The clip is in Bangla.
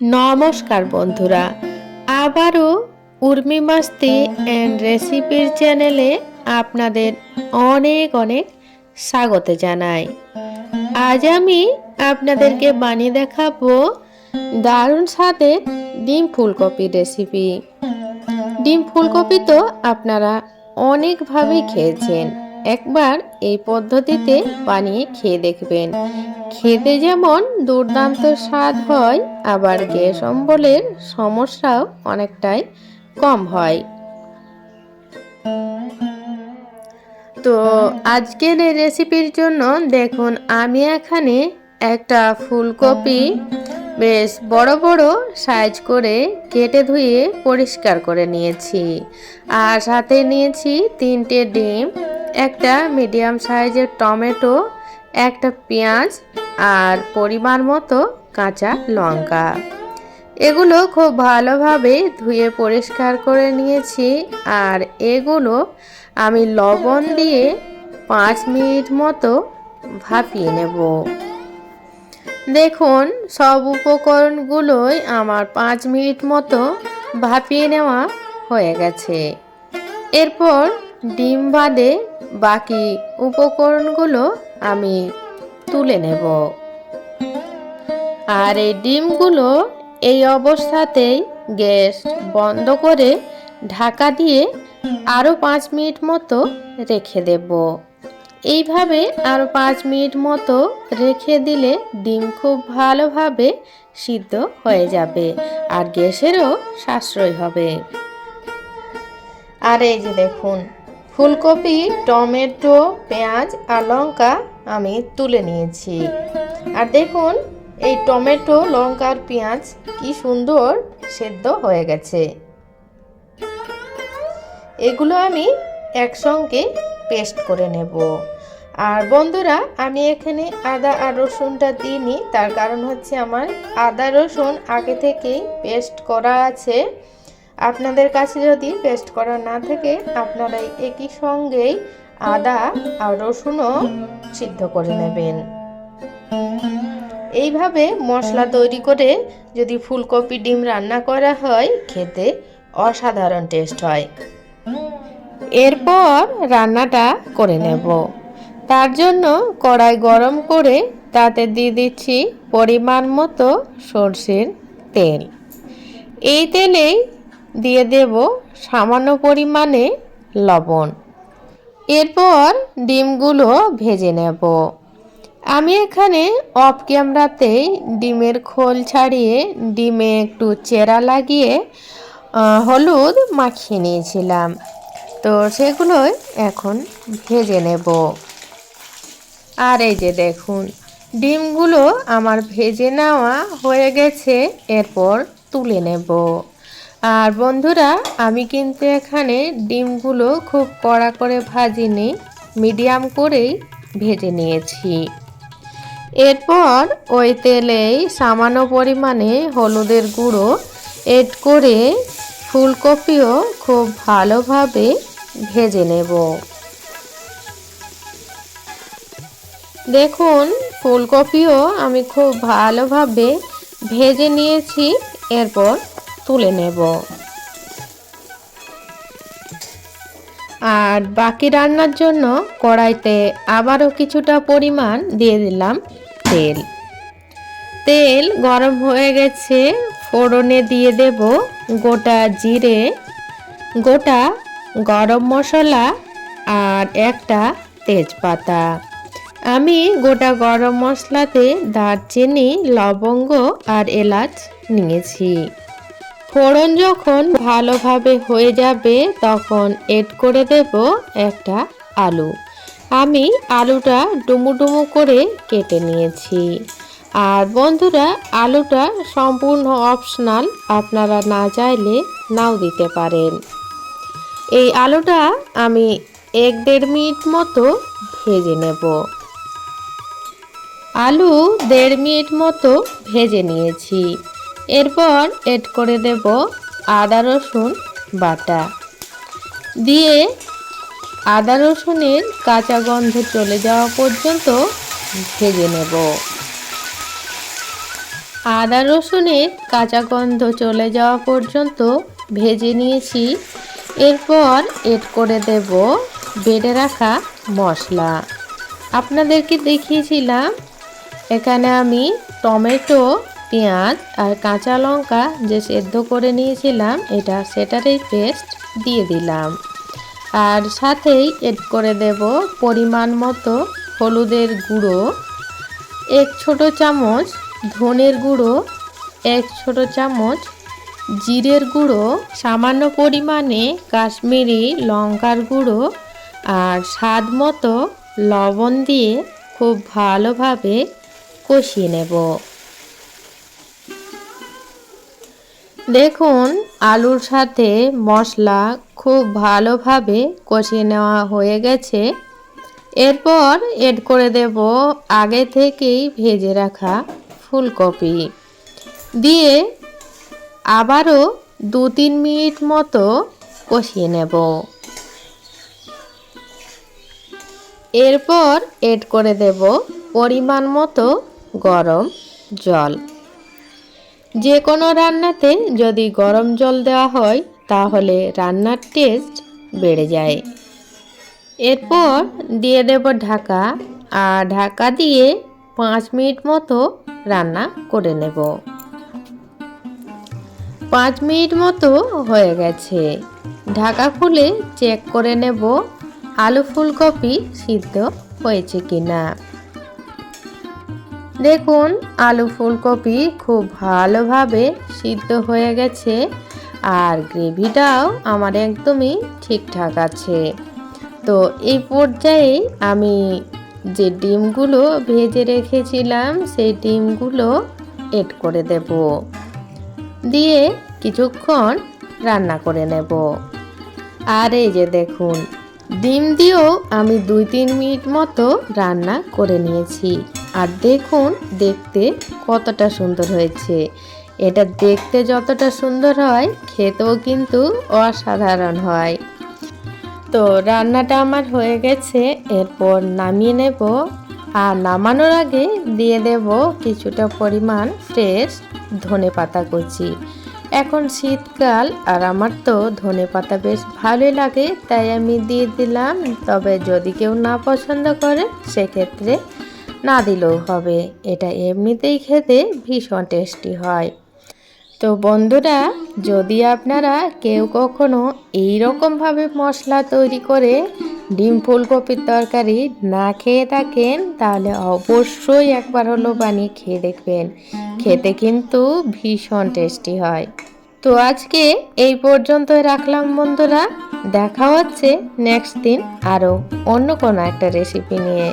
নমস্কার বন্ধুরা। আবারও উর্মি মাস্তি অ্যান্ড রেসিপির চ্যানেলে আপনাদের অনেক অনেক স্বাগত জানাই। আজ আমি আপনাদেরকে বানিয়ে দেখাবো দারুণ স্বাদের ডিম ফুলকপির রেসিপি ডিম ফুলকপি তো আপনারা অনেকভাবেই খেয়েছেন। একবার এই পদ্ধতিতে বানিয়ে খেয়ে দেখবেন। খেতে যেমন দুর্দান্ত স্বাদ হয়, আবার গ্যাস অম্বলের সমস্যাও অনেকটাই কম হয়। তো আজকের এই রেসিপির জন্য দেখুন, আমি এখানে একটা ফুলকপি বেশ বড় বড় সাইজ করে কেটে ধুয়ে পরিষ্কার করে নিয়েছি। আর সাথে নিয়েছি তিনটে ডিম একটা মিডিয়াম সাইজের টমেটো, একটা পেঁয়াজ আর পরিমাণ মতো কাঁচা লঙ্কা। এগুলো খুব ভালোভাবে ধুয়ে পরিষ্কার করে নিয়েছি আর এগুলো আমি লবণ দিয়ে পাঁচ মিনিট মতো ভাপিয়ে নেব। দেখুন, সব উপকরণগুলোই আমার পাঁচ মিনিট মতো ভাপিয়ে নেওয়া হয়ে গেছে। এরপর ডিম বাদে বাকি উপকরণগুলো আমি তুলে নেব। আর এই ডিমগুলো এই অবস্থাতেই গ্যাস বন্ধ করে ঢাকা দিয়ে আরও পাঁচ মিনিট মতো রেখে দেব। এইভাবে আরও পাঁচ মিনিট মতো রেখে দিলে ডিম খুব ভালোভাবে সিদ্ধ হয়ে যাবে আর গ্যাসেরও সাশ্রয় হবে। আর এই যে দেখুন ফুলকপি, টমেটো, পেঁয়াজ আর লঙ্কা আমি তুলে নিয়েছি। আর দেখুন, এই টমেটো, লঙ্কা আর পেঁয়াজ কি সুন্দর সেদ্ধ হয়ে গেছে। এগুলো আমি একসঙ্গে পেস্ট করে নেব। আর বন্ধুরা, আমি এখানে আদা আর রসুনটা দিইনি, তার কারণ হচ্ছে আমার আদা রসুন আগে থেকেই পেস্ট করা আছে। আপনাদের কাছে যদি পেস্ট করা না থাকে আপনারা একই সঙ্গেই আদা আর রসুনও সিদ্ধ করে নেবেন। এইভাবে মশলা তৈরি করে যদি ফুলকপি ডিম রান্না করা হয়, খেতে অসাধারণ টেস্ট হয়। এরপর রান্নাটা করে নেব। তার জন্য কড়াই গরম করে তাতে দিয়ে দিচ্ছি পরিমাণ মতো সর্ষের তেল। এই তেলেই দিয়ে দেব সামান্য পরিমাণে লবণ। এরপর ডিমগুলো ভেজে নেব। আমি এখানে অফ ক্যামেরাতেই ডিমের খোল ছাড়িয়ে ডিমে একটু চেরা লাগিয়ে হলুদ মাখিয়ে নিয়েছিলাম। তো সেগুলোই এখন ভেজে নেব। আর এই যে দেখুন, ডিমগুলো আমার ভেজে নেওয়া হয়ে গেছে, এরপর তুলে নেব। আর বন্ধুরা, আমি কিন্তু এখানে ডিমগুলো খুব কড়া করে ভাজিনি মিডিয়াম করেই ভেজে নিয়েছি। এরপর ওই তেলেই সামান্য পরিমাণে হলুদের গুঁড়ো এড করে ফুলকপিও খুব ভালোভাবে ভেজে নেব। দেখুন, ফুলকপিও আমি খুব ভালোভাবে ভেজে নিয়েছি। এরপর তুলে নেব। আর বাকি রান্নার জন্য কড়াইতে আবারও কিছুটা পরিমাণ দিয়ে দিলাম তেল। তেল গরম হয়ে গেছে, ফোড়নে দিয়ে দেব গোটা জিরে, গোটা গরম মশলা আর একটা তেজপাতা। আমি গোটা গরম মশলাতে দারচিনি, লবঙ্গ আর এলাচ নিয়েছি। ফোড়ন যখন ভালোভাবে হয়ে যাবে, তখন এড করে দেব একটা আলু। আমি আলুটা ডুমু ডুমু করে কেটে নিয়েছি। আর বন্ধুরা, আলুটা সম্পূর্ণ অপশনাল আপনারা না চাইলে নাও দিতে পারেন। এই আলুটা আমি এক দেড় মিনিট মতো ভেজে নেব। আলু দেড় মিনিট মতো ভেজে নিয়েছি। এরপর এড করে দেব আদা, রসুন বাটা। দিয়ে আদা, রসুনের কাঁচা গন্ধ চলে যাওয়া পর্যন্ত ভেজে নেব। আদা, রসুনের কাঁচা গন্ধ চলে যাওয়া পর্যন্ত ভেজে নিয়েছি। এরপর এড করে দেব বেড়ে রাখা মশলা। আপনাদেরকে দেখিয়েছিলাম, এখানে আমি টমেটো পেঁয়াজ আর কাঁচা লঙ্কা যে সেদ্ধ করে নিয়েছিলাম, এটা সেটারই পেস্ট দিয়ে দিলাম। আর সাথেই এড করে দেব পরিমাণ মতো হলুদের গুঁড়ো, এক ছোট চামচ ধনের গুঁড়ো, এক ছোট চামচ জিরের গুঁড়ো, সামান্য পরিমাণে কাশ্মীরি লঙ্কার গুঁড়ো আর স্বাদ মতো লবণ দিয়ে খুব ভালোভাবে কষিয়ে নেব। দেখুন, আলুর সাথে মশলা খুব ভালোভাবে কষিয়ে নেওয়া হয়ে গেছে। এরপর এড করে দেব আগে থেকেই ভেজে রাখা ফুলকপি। দিয়ে আবারও দু তিন মিনিট মতো কষিয়ে নেব। এরপর এড করে দেব পরিমাণ মতো গরম জল। যে কোনো রান্নাতে যদি গরম জল দেওয়া হয়, তাহলে রান্নার টেস্ট বেড়ে যায়। এরপর দিয়ে দেব ঢাকা, আর ঢাকা দিয়ে পাঁচ মিনিট মতো রান্না করে নেব। পাঁচ মিনিট মতো হয়ে গেছে। ঢাকা খুলে চেক করে নেব আলু ফুলকপি সিদ্ধ হয়েছে কিনা। দেখুন, আলু ফুলকপি খুব ভালোভাবে সিদ্ধ হয়ে গেছে আর গ্রেভিটাও আমার একদমই ঠিকঠাক আছে। তো এই পর্যায়ে আমি যে ডিমগুলো ভেজে রেখেছিলাম, সেই ডিমগুলো এড করে দেব। দিয়ে কিছুক্ষণ রান্না করে নেব। আর এই যে দেখুন, ডিম দিয়েও আমি দুই তিন মিনিট মতো রান্না করে নিয়েছি। আর দেখুন, দেখতে কতটা সুন্দর হয়েছে। এটা দেখতে যতটা সুন্দর হয়, খেতেও কিন্তু অসাধারণ হয়। তো রান্নাটা আমার হয়ে গেছে, এরপর নামিয়ে নেব। আর নামানোর আগে দিয়ে দেব কিছুটা পরিমাণ ফ্রেশ ধনে পাতা কুচি। এখন শীতকাল আর আমার তো ধনে পাতা বেশ ভালোই লাগে, তাই আমি দিয়ে দিলাম। তবে যদি কেউ না পছন্দ করে, সেক্ষেত্রে না দিলেও হবে। এটা এমনিতেই খেতে ভীষণ টেস্টি হয়। তো বন্ধুরা, যদি আপনারা কেউ কখনো এই রকমভাবে মশলা তৈরি করে ডিম ফুলকপির তরকারি না খেয়ে থাকেন, তাহলে অবশ্যই একবার হলো বানিয়ে খেয়ে দেখবেন। খেতে কিন্তু ভীষণ টেস্টি হয়। তো আজকে এই পর্যন্ত রাখলাম বন্ধুরা। দেখা হচ্ছে নেক্সট দিন আরও অন্য কোনো একটা রেসিপি নিয়ে।